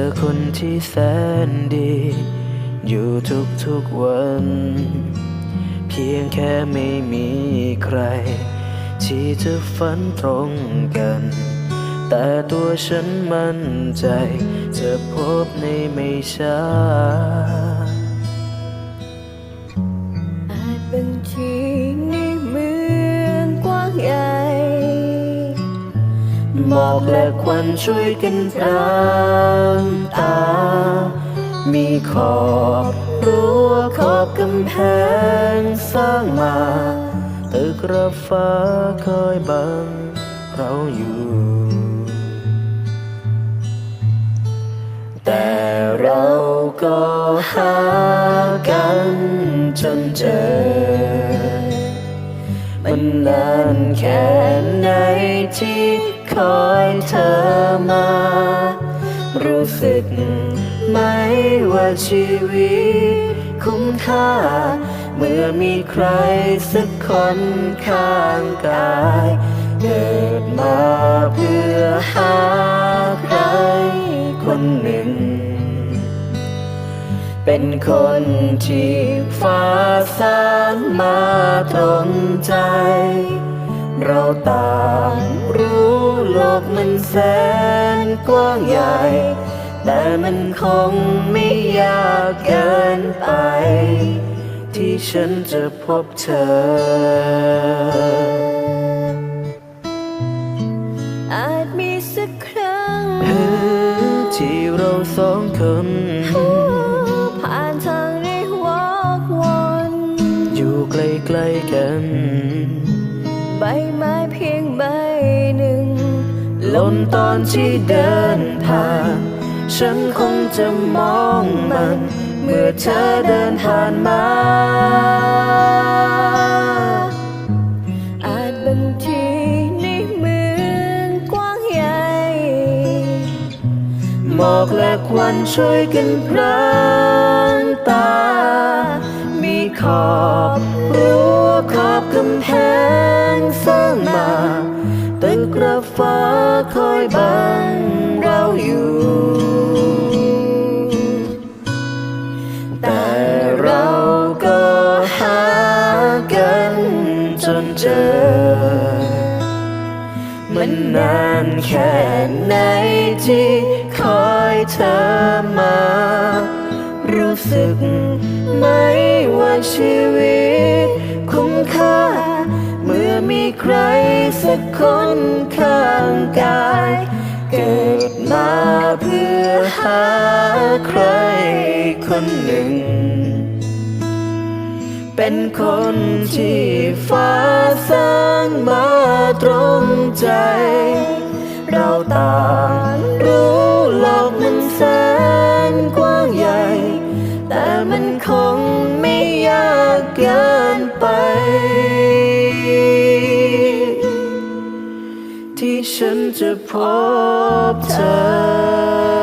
อคนที่แสนดี อยู่ทุกๆวัน เพียงแค่ไม่มีใคร ที่จะฝันตรงกัน แต่ตัวฉันมั่นใจ จะพบในไม่ช้า หมอกและควันช่วยกันพรางตา มีขอบรั้วขอบกำแพงสร้างมาตึกระฟ้าคอยบังเราอยู่ แต่เราก็หากันจนเจอ มันนานแค่ไหนที่ คอยเธอมา รู้สึกไหมว่าชีวิตคุ้มค่า เมื่อมีใครสักคนข้างกาย เกิดมาเพื่อหาใครคนหนึ่ง เป็นคนที่ฟ้าสางมาตรงใจ เราต่างรู้ โลกมันแสนกว้างใหญ่ แต่มันคงไม่ยากเกินไป ที่ฉันจะพบเธอ อาจมีสักครั้ง ที่เราสองคน ผ่านทางได้วอกวน อยู่ใกล้ๆกัน ล่นตอนที่เดินผ่าน ฉันคงจะมองมัน เมื่อเธอเดินผ่านมา อาจบางทีในเมืองกว้างใหญ่หมอกและควันช่วยกันพรางตา มีขอบรั้วขอบกำแพง ฟ้าคอยบังเราอยู่ แต่เราก็หากันจนเจอ มันนานแค่ไหนที่คอยเธอมา รู้สึกไหมว่าชีวิตคุ้มค่า มื่อมีใครสักคนข้างกาย เกิดมาเพื่อหาใครคนหนึ่ง เป็นคนที่ฟ้าสร้างมาตรงใจ เราต่างรู้โลกมันแสนกว้างใหญ่ แต่มันคงไม่ยากเกิน ฉันจะพบเธอ